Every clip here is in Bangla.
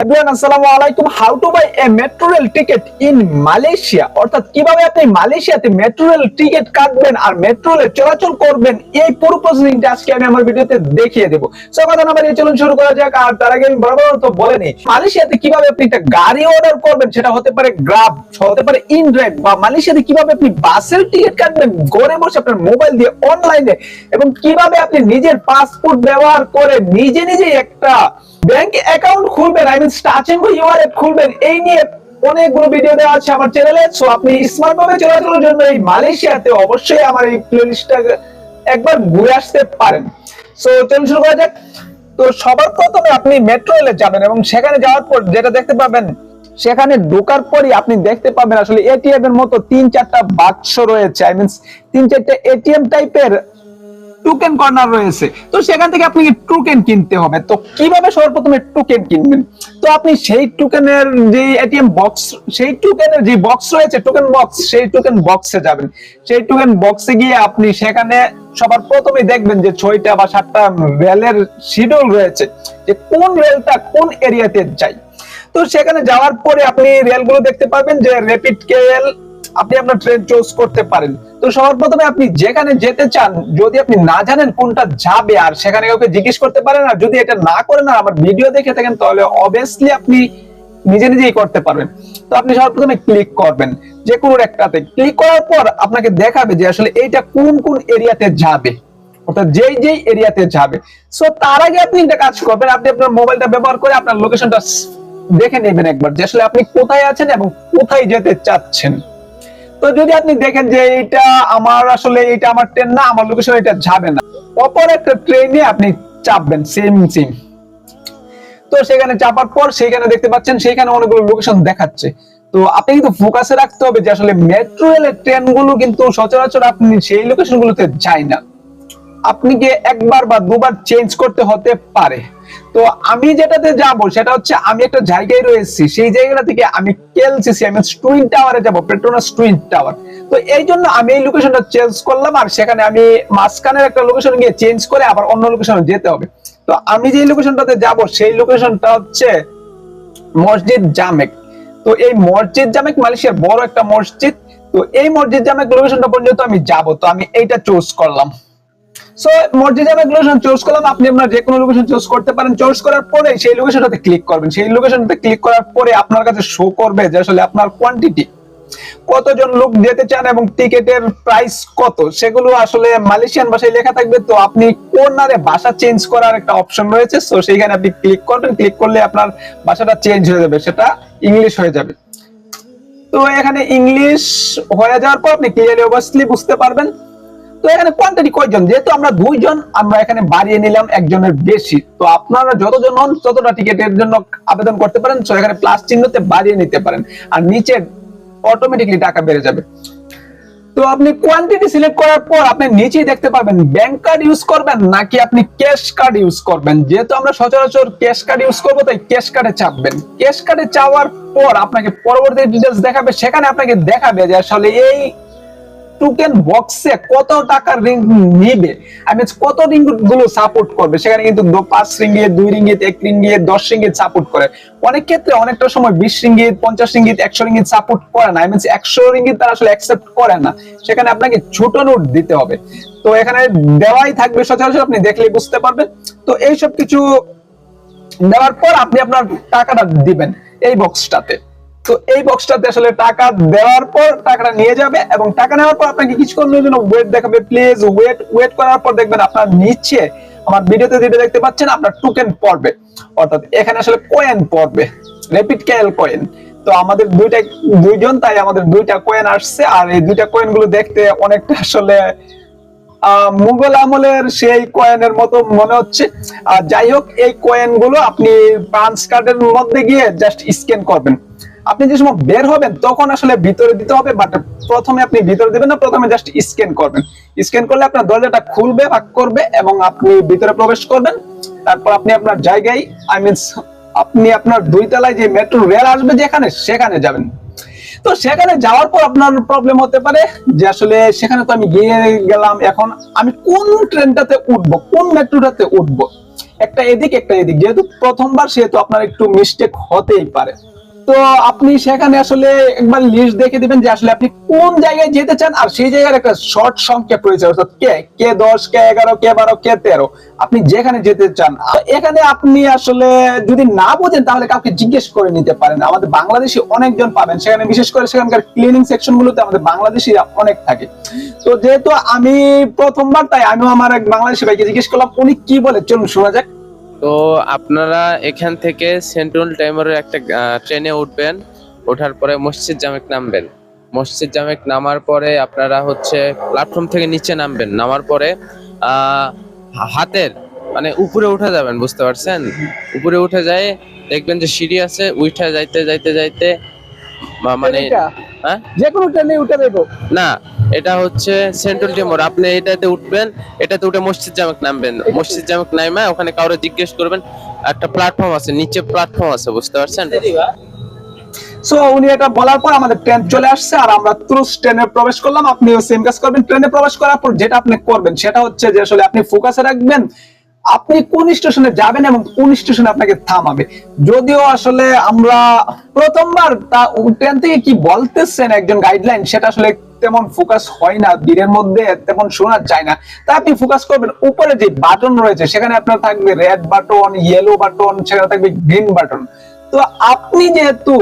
গাড়ি অর্ডার করবেন সেটা হতে পারে হতে পারে ইন ড্রাইভ বা কীভাবে আপনি বাসের টিকিট কাটবেন, ঘরে বসে আপনার মোবাইল দিয়ে অনলাইনে এবং কীভাবে আপনি নিজের পাসপোর্ট ব্যবহার করে নিজে নিজে একটা ব্যাংক অ্যাকাউন্ট খুলবেন আই মিন স্টাচিং ইউআরএফ খুলবেন, এই নিয়ে অনেকগুলো ভিডিও দেওয়া আছে আমার চ্যানেলে সো আপনি স্মার্ট ভাবে চলাচলের জন্য এই মালয়েশিয়াতে অবশ্যই আমার এই প্লেলিস্টটা একবার ঘুরে আসতে পারেন। সো চলুন শুরু করা যাক। তো সবার প্রথমে আপনি মেট্রো রেলে যাবেন এবং সেখানে যাওয়ার পর যেটা দেখতে পাবেন, সেখানে ঢোকার পরই আপনি দেখতে পাবেন আসলে এটিএম এর মতো তিন চারটা বাক্স রয়েছে। আই মিনস তিন চারটা এটিএম টাইপের টোকেন কর্নার রয়েছে। তো সেখান থেকে আপনি টোকেন কিনতে হবে। তো কীভাবে সর্বপ্রথমে টোকেন কিনবেন? তো আপনি সেই টোকেনের যে এটিএম বক্স সেই টোকেনের যে বক্স রয়েছে টোকেন বক্স সেই টোকেন বক্সে যাবেন। সেই টোকেন বক্সে গিয়ে আপনি সেখানে সবার প্রথমে দেখবেন যে ছয়টা বা সাতটা রেলের শিডিউল রয়েছে, যে কোন রেলটা কোন এরিয়াতে যায়। তো সেখানে যাওয়ার পরে আপনি রেলগুলো দেখতে পাবেন যে র্যাপিড কেএল আপনি আপনার ট্রেন চুজ করতে পারেন। তো সবার প্রথমে আপনি যেখানে যেতে চান, যদি আপনি না জানেন কোনটা যাবে আর সেখানে কাউকে জিজ্ঞেস করতে পারেন, আর যদি এটা না করেন আর আমার ভিডিও দেখে থাকেন, তাহলে অবভিয়াসলি আপনি নিজে নিজেই করতে পারবেন। তো আপনি সবার প্রথমে ক্লিক করবেন। যে কোনো একটাতে ক্লিক করার পর আপনাকে দেখাবে যে আসলে এইটা কোন কোন এরিয়াতে যাবে। অর্থাৎ যেই যেই এরিয়াতে যাবে। সো তার আগে আপনি একটা কাজ করবেন, আপনি আপনার মোবাইলটা ব্যবহার করে আপনার লোকেশনটা দেখে নেবেন একবার যে আসলে আপনি কোথায় আছেন এবং কোথায় যেতে চাচ্ছেন। তো যদি আপনি দেখেন যে এটা আমার আসলে এটা আমার ট্রেন না, আমার লোকেশন এটা যাবে না। অপর একটা ট্রেনে আপনি চাপবেন সেম সেম তো সেখানে চাপার পর সেখানে দেখতে পাচ্ছেন সেখানে অনেকগুলো লোকেশন দেখাচ্ছে। তো আপনি কিন্তু ফোকাসে রাখতে হবে যে আসলে মেট্রো রেলের ট্রেনগুলো কিন্তু সচরাচর আপনি সেই লোকেশন গুলোতে যায় না। আপনি কি একবার বা দুবার চেঞ্জ করতে হতে পারে। তো আমি যেটাতে যাব সেটা হচ্ছে আমি একটা জায়গায় রয়েছি সেই জায়গাটা থেকে আমি কেলসিসি আমি টুইন টাওয়ারে যাব পেট্রোনাস টুইন টাওয়ার তো এই জন্য আমি এই লোকেশনটা চেঞ্জ করলাম আর সেখানে আমি মাঝখানের একটা লোকেশন গিয়ে চেঞ্জ করে আবার অন্য লোকেশনে যেতে হবে। তো আমি যে লোকেশনটাতে যাব সেই লোকেশনটা হচ্ছে মসজিদ জামেক। তো এই মসজিদ জামেক মালয়েশিয়ার বড় একটা মসজিদ। তো এই মসজিদ জামেক লোকেশনটা পর্যন্ত আমি যাব। তো আমি এইটা চুজ করলাম। সো জামেক লোকেশন চুজ করলাম, আপনি আপনার যে কোনো লোকেশন চুজ করতে পারেন। চুজ করার পরে সেই লোকেশনটাতে ক্লিক করবেন। সেই লোকেশনটাতে ক্লিক করার পরে আপনার কাছে শো করবে যে আসলে আপনার কোয়ান্টিটি কতজন লোক যেতে চান এবং টিকেটের প্রাইস কত। সেগুলো আসলে মালয়েশিয়ান ভাষায় লেখা থাকবে। তো আপনি কর্নারে ভাষা চেঞ্জ করার একটা অপশন রয়েছে। সো সেইখানে আপনি ক্লিক করবেন। ক্লিক করলে আপনার ভাষাটা চেঞ্জ হয়ে যাবে। সেটা ইংলিশ হয়ে যাবে। তো এখানে ইংলিশ হয়ে যাওয়ার পর আপনি ক্লিয়ারলি অবভিয়াসলি বুঝতে পারবেন। তো এখানে কোয়ান্টিটি কয়জন? যেহেতু আমরা দুইজন, আমরা এখানে বাড়িয়ে নিলাম একজনের বেশি। তো আপনারা যতজন হন, ততটা টিকেটের জন্য আবেদন করতে পারেন। তো এখানে প্লাস চিহ্নতে বাড়িয়ে নিতে পারেন। আর নিচে অটোমেটিকলি টাকা বেড়ে যাবে। তো আপনি কোয়ান্টিটি সিলেক্ট করার পর আপনি নিচেই দেখতে পাবেন ব্যাংক কার্ড ইউজ করবেন নাকি আপনি ক্যাশ কার্ড ইউজ করবেন? যেহেতু আমরা সচরাচর ক্যাশ কার্ড ইউজ করব, তাই ক্যাশ কার্ডে চাপবেন। ক্যাশ কার্ডে চাওয়ার পর আপনাকে পরবর্তী ডিটেলস দেখাবে। সেখানে আপনাকে দেখাবে যে আসলে এই টোকেন বক্সে কত টাকার রিং নিবে? আমি কত রিংগুলো সাপোর্ট করবে? সেখানে কিন্তু পাঁচ রিঙ্গিত দুই রিঙ্গিত এক রিঙ্গিত দশ রিঙ্গিত সাপোর্ট করে। অনেক ক্ষেত্রে অনেকটা সময় বিশ রিঙ্গিত পঞ্চাশ রিঙ্গিত একশো রিঙ্গিত সাপোর্ট করে না। মিনস একশো রিঙ্গিত তারা আসলে অ্যাকসেপ্ট করে না। সেখানে আপনাকে ছোট নোট দিতে হবে। তো এখানে দেওয়াই থাকবে সচরাচর, আপনি দেখলে বুঝতে পারবেন। তো এইসব কিছু দেওয়ার পর আপনি আপনার টাকাটা দিবেন এই বক্সটাতে তো এই বক্সটাতে আসলে টাকা দেওয়ার পর টাকাটা নিয়ে যাবে এবং টাকা নেওয়ার পর আপনাকে কিছুক্ষণের জন্য ওয়েট দেখাবে প্লিজ ওয়েট ওয়েট করার পর দেখবেন আপনার নিচে আমার ভিডিওতে যেটা দেখতে পাচ্ছেন আপনার টোকেন পড়বে। অর্থাৎ এখানে আসলে কয়েন পড়বে র্যাপিড ক্যাল কয়েন তো আমাদের দুইটা, দুইজন, তাই আমাদের দুইটা কয়েন আসছে, আর এই দুইটা কয়েনগুলো দেখতে অনেকটা আসলে মুঘল আমলের সেই কয়েনের মতো মনে হচ্ছে। আর যাই হোক, এই কয়েনগুলো আপনি পাঞ্চ কার্ডের মধ্যে গিয়ে জাস্ট স্ক্যান করবেন। আপনি যে সময় বের হবেন, তখন আসলে ভিতরে দিতে হবে বাট প্রথমে আপনি ভিতরে দিবেন না, প্রথমে জাস্ট স্ক্যান করবেন। স্ক্যান করলে আপনার দরজাটা খুলবে, ভাগ করবে এবং আপনি ভিতরে প্রবেশ করবেন। তারপর আপনি আপনার জায়গায় আই মিনস আপনি আপনার দুই তলায় যে মেট্রো রেল আসবে যেখানে, সেখানে যাবেন। তো সেখানে যাওয়ার পর আপনার প্রবলেম হতে পারে যে আসলে সেখানে তো আমি গিয়ে গেলাম, এখন আমি কোন ট্রেনটাতে উঠবো, কোন মেট্রোটাতে উঠবো? একটা এদিক একটা এদিক। যেহেতু প্রথমবার, সেহেতু আপনার একটু মিস্টেক হতেই পারে। তো আপনি সেখানে আসলে একবার লিস্ট দেখে দিবেন যে আসলে আপনি কোন জায়গায় যেতে চান, আর সেই জায়গার একটা শর্ট সংক্ষেপ রয়েছে, অর্থাৎ কে? কে দশ, কে এগারো, কে বারো, কে তেরো? আপনি যেখানে যেতে চান। এখানে আপনি আসলে যদি না বোঝেন, তাহলে কাউকে জিজ্ঞেস করে নিতে পারেন। আমাদের বাংলাদেশি অনেকজন পাবেন। সেখানে বিশেষ করে সেখানকার ক্লিনিং সেকশন গুলোতে আমাদের বাংলাদেশিরা অনেক থাকে। তো যেহেতু আমি প্রথমবার, তাই আমিও আমার এক বাংলাদেশি ভাইকে জিজ্ঞেস করলাম, উনি কি বলে? চলুন শোনা যাক। তো আপনারা এখান থেকে সেন্ট্রাল টাইমারের একটা ট্রেনে উঠবেন ওঠার পরে মসজিদ জামেক নামবেন। মসজিদ জামেক নামার পরে আপনারা হচ্ছে প্ল্যাটফর্ম থেকে নিচে নামবেন। নামার পরে হাতের মানে উপরে উঠে যাবেন বুঝতে পারছেন? উপরে উঠে যায় দেখবেন যে সিঁড়ি আছে উঠে যাইতে যাইতে যাইতে মানে হ্যাঁ? যে কোনো ট্রেনে উঠে দেবো না এটা হচ্ছে সেন্ট্রাল টিমোর আপনি এটাতে উঠবেন, এটাতে উঠে মসজিদ জামেক নামবেন। মসজিদ জামেক নামে ওখানে কাউরে জিজ্ঞেস করবেন, একটা প্ল্যাটফর্ম আছে, নিচে প্ল্যাটফর্ম আছে, বুঝতে পারছেন? সো উনি এটা বলার পর আমাদের ট্রেন চলে আসছে, আর আমরা প্রবেশ করলাম। আপনিও সেম কাজ করবেন ট্রেনে প্রবেশ করার পর যেটা আপনি করবেন, সেটা হচ্ছে যে আসলে আপনি ফোকাসে রাখবেন, আপনি কোন স্টেশনে যাবেন এবং কোন স্টেশনে আপনাকে থামাবে। যদিও আসলে আমরা প্রথমবার তা ট্রেন থেকে কি বলতেছেন একজন গাইডলাইন সেটা আসলে তেমন ফোকাস হয় না, দিনের মধ্যে তেমন শোনা যায় না। তা আপনি ফোকাস করবেন, উপরে যে বাটন রয়েছে, সেখানে আপনার থাকবে রেড বাটন ইয়েলো বাটন সেখানে থাকবে গ্রিন বাটন তো আপনি যেহেতু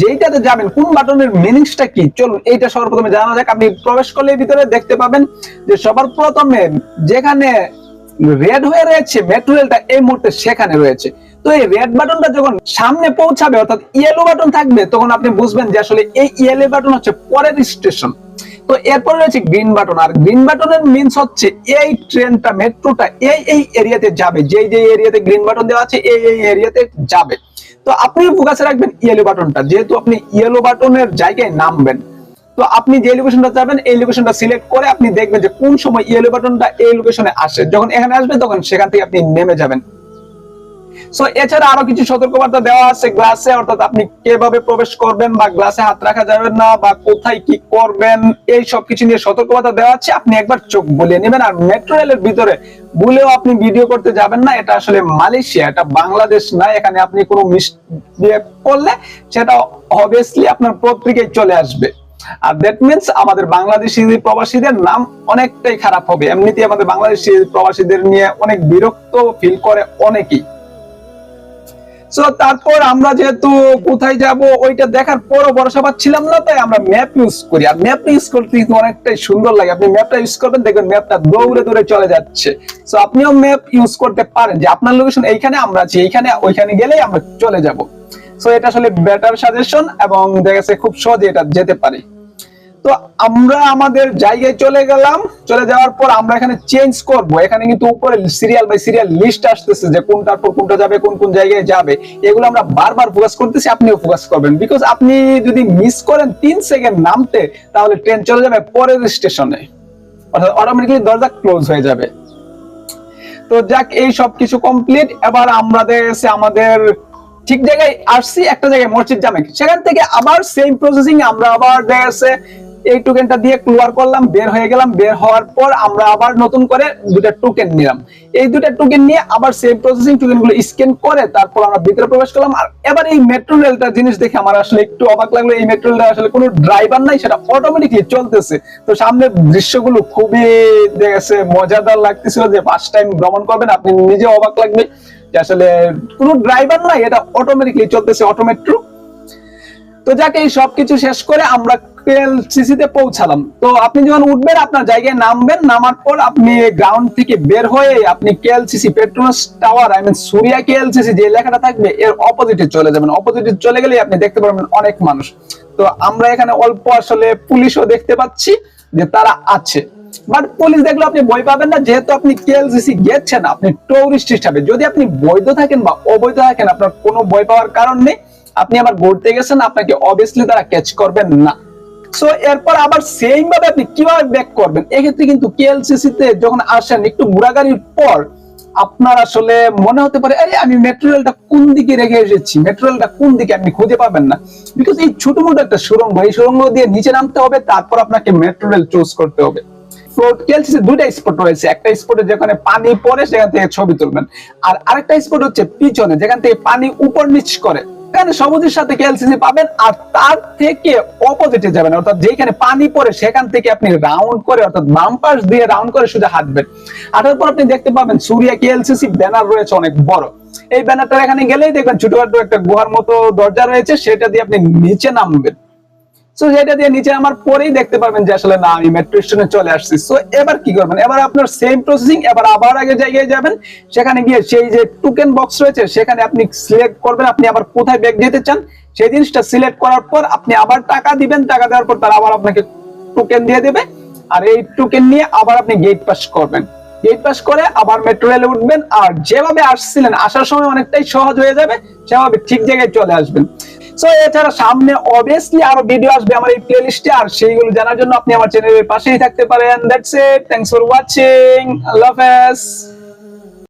যেইটাতে যাবেন, কোন বাটনের মিনিংসটা কি? চলুন, এইটা সবার প্রথমে জানা যাক। আপনি প্রবেশ করলে ভিতরে দেখতে পাবেন যে সবার প্রথমে যেখানে রেড হয়ে রয়েছে মেট্রো রেলটা এই মুহূর্তে সেখানে রয়েছে। তো এই রেড বাটনটা যখন সামনে পৌঁছাবে, অর্থাৎ ইয়েলো বাটন থাকবে, তখন আপনি বুঝবেন যে আসলে এই ইয়েলো বাটন হচ্ছে পরের স্টেশন তো এরপরে রয়েছে গ্রিন বাটন আর গ্রিন বাটনের মিনস হচ্ছে এই ট্রেনটা মেট্রোটা এই এই এরিয়াতে যাবে। যেই যে এরিয়াতে গ্রিন বাটন দেওয়া আছে, এই এই এরিয়াতে যাবে। তো আপনি ফোকাসে রাখবেন ইয়েলো বাটনটা যেহেতু আপনি ইয়েলো বাটনের জায়গায় নামবেন, তো আপনি যে লোকেশনটা যাবেন, এই লোকেশনটা সিলেক্ট করে আপনি দেখবেন যে কোন সময় ইয়েলো বাটনটা এই লোকেশনে আসে। যখন এখানে আসবে, তখন সেখান থেকে আপনি নেমে যাবেন। সো এছাড়া আরও কিছু সতর্কবার্তা দেওয়া আছে গ্লাসে অর্থাৎ আপনি কীভাবে প্রবেশ করবেন বা গ্লাসে হাত রাখা যাবে না বা কোথায় কি করবেন, এই সব কিছু নিয়ে সতর্কবার্তা দেওয়া আছে। আপনি একবার চোখ বুলিয়ে নেবেন আর মেট্রো রেলের ভিতরে ভুলেও আপনি ভিডিও করতে যাবেন না। এটা আসলে মালয়েশিয়া, এটা বাংলাদেশ না, এখানে আপনি কোনো মিস করলে সেটা অবভিয়াসলি আপনার পত্রিকায় চলে আসবে। আর দ্যাট মিনস আমাদের বাংলাদেশি প্রবাসীদের নাম অনেকটাই খারাপ হবে। এমনিতে আমাদের বাংলাদেশি প্রবাসীদের নিয়ে অনেক বিরক্ত ফিল করে অনেকেই। সো তারপর আমরা যেহেতু কোথায় যাব, ওইটা দেখার পরও ভরসা পাচ্ছিলাম না, তাই আমরা ম্যাপ ইউজ করি। আর ম্যাপ ইউজ করতে কিন্তু অনেকটাই সুন্দর লাগে। আপনি ম্যাপটা ইউজ করবেন, দেখবেন ম্যাপটা দৌড়ে দৌড়ে চলে যাচ্ছে। সো আপনিও ম্যাপ ইউজ করতে পারেন যে আপনার লোকেশন এইখানে আমরা আছি, এইখানে, ওইখানে গেলেই আমরা চলে যাব। সো এটা আসলে বেটার সাজেশন এবং দেখা যাচ্ছে খুব সহজে এটা যেতে পারে। তো আমরা আমাদের জায়গায় চলে গেলাম। চলে যাওয়ার পর আমরা এখানে চেঞ্জ করব। এখানে কিন্তু উপরে সিরিয়াল বাই সিরিয়াল লিস্ট আসতেছে যে কোনটার পর কোনটা যাবে, কোন কোন জায়গায় যাবে। এগুলো আমরা বারবার ফোকাস করতেছি, আপনিও ফোকাস করবেন। বিকজ আপনি যদি মিস করেন তিন সেকেন্ড নামতে, তাহলে ট্রেন চলে যাবে পরের স্টেশনে অর্থাৎ অটোমেটিকলি দরজা ক্লোজ হয়ে যাবে। তো যাক, এই সব কিছু কমপ্লিট এবার আমরা দেখেছি আমাদের ঠিক জায়গায় আসছি, একটা জায়গায় মসজিদ জামে। সেখান থেকে আবার সেম প্রসেসিং আমরা আবার দেখেছে এই টোকেনটা দিয়ে ক্লিয়ার করলাম, বের হয়ে গেলাম, বের হওয়ার পর আমরা আবার নতুন করে দুটা টোকেন নিলাম। এই দুটা টোকেন নিয়ে আবার সেম প্রসেসিং টোকেনগুলো স্ক্যান করে তারপর আমরা ভিতরে প্রবেশ করলাম। আর এবার এই মেট্রো রেলটা জিনিস দেখে আমার আসলে একটু অবাক লাগল। এই মেট্রো রেলটা আসলে কোনো ড্রাইভার নাই, সেটা অটোমেটিকলি চলতেছে। তো সামনের দৃশ্যগুলো খুবই দেখেছে, মজাদার লাগতেছিল যে ফার্স্ট টাইম ভ্রমণ করবেন, আপনি নিজে অবাক লাগবে যে আসলে কোনো ড্রাইভার নাই, এটা অটোমেটিকলি চলতেছে অটোমেট্রো তো যাকে, এই সবকিছু শেষ করে আমরা পৌঁছালাম। তো আপনি যখন উঠবেন, আপনার জায়গায় নামবেন, নামার পর আপনি গ্রাউন্ড থেকে বের হয়ে আপনি KLCC Petronas tower I mean Suria KLCC যে লেখাটা থাকবে, এর অপোজিটে চলে যাবেন। অপোজিটে চলে গেলে আপনি দেখতে পারবেন অনেক মানুষ। তো আমরা এখানে অল্প আসলে পুলিশও দেখতে পাচ্ছি যে তারা আছে। বাট পুলিশ দেখলে আপনি বই পাবেন না, যেহেতু আপনি কেএলসিসি গেছেন, আপনি টুরিস্ট হিসাবে। যদি আপনি বৈধ থাকেন বা অবৈধ থাকেন, আপনার কোনো বই পাওয়ার কারণ নেই। আপনি আবার ঘুরতে গেছেন, আপনাকে অবভিয়াসলি তারা ক্যাচ করবেন না। সো এরপর আবার সেম ভাবে আপনি কীভাবে ব্যাক করবেন? এক্ষেত্রে কিন্তু কেএলসিসি তে যখন আসেন, একটু ঘোরাঘুরির পর আপনার আসলে মনে হতে পারে, আরে, আমি মেট্রো রেলটা কোন দিকে রেখে এসেছি? মেট্রো রেলটা কোন দিকে আপনি খুঁজে পাবেন না? বিকজ এই ছোট মোটো একটা সুরঙ্গ এই সুরঙ্গ দিয়ে নিচে নামতে হবে, তারপর আপনাকে মেট্রো রেল চুজ করতে হবে। একটা স্পটে যেখানে পানি পড়ে, সেখান থেকে ছবি তুলবেন। আর আরেকটা স্পট হচ্ছে পিছনে, যেখান থেকে পানি উপর নিচ করে। এখানে সবুজের সাথে কেএলসিসি পাবেন আর তার থেকে অপোজিটে যাবেন? অর্থাৎ যেখানে পানি পড়ে, সেখান থেকে আপনি রাউন্ড করে, অর্থাৎ বাম পাশ দিয়ে রাউন্ড করে সোজা হাঁটবেন। হাঁটার পর আপনি দেখতে পাবেন সুরিয়া কেএলসিসি ব্যানার রয়েছে অনেক বড়। এই ব্যানারটা এখানে গেলেই দেখবেন ছোটখাটো একটা গুহার মতো দরজা রয়েছে, সেটা দিয়ে আপনি নিচে নামবেন। সো যেটা দিয়ে নিচে আমার পরেই দেখতে পারবেন যে আসলে না, আমি মেট্রো স্টেশনে চলে আসছি। সো এবার কি করবেন? এবার আপনার সেম প্রসেসিং এবার আবার আগে জায়গায় যাবেন। সেখানে গিয়ে সেই যে বক্স রয়েছে, সেখানে আপনি সিলেক্ট করবেন, আপনি আবার কোথায় ব্যাগ যেতে চান, সেই জিনিসটা সিলেক্ট করার পর আপনি আবার টাকা দিবেন, টাকা দেওয়ার পর তারা আবার আপনাকে টোকেন দিয়ে দেবে। আর এই টোকেন নিয়ে আবার আপনি গেট পাস করবেন। গেট পাস করে আবার মেট্রো রেলে উঠবেন, আর যেভাবে আসছিলেন, আসার সময় অনেকটাই সহজ হয়ে যাবে, সেভাবে ঠিক জায়গায় চলে আসবেন। সো এছাড়া সামনে অবভিয়াসলি আরও ভিডিও আসবে আমার এই প্লেলিস্টে আর সেইগুলো জানার জন্য আপনি আমার চ্যানেলের পাশেই থাকতে পারেন। That's it thanks for watching আল্লাহ হাফেজ।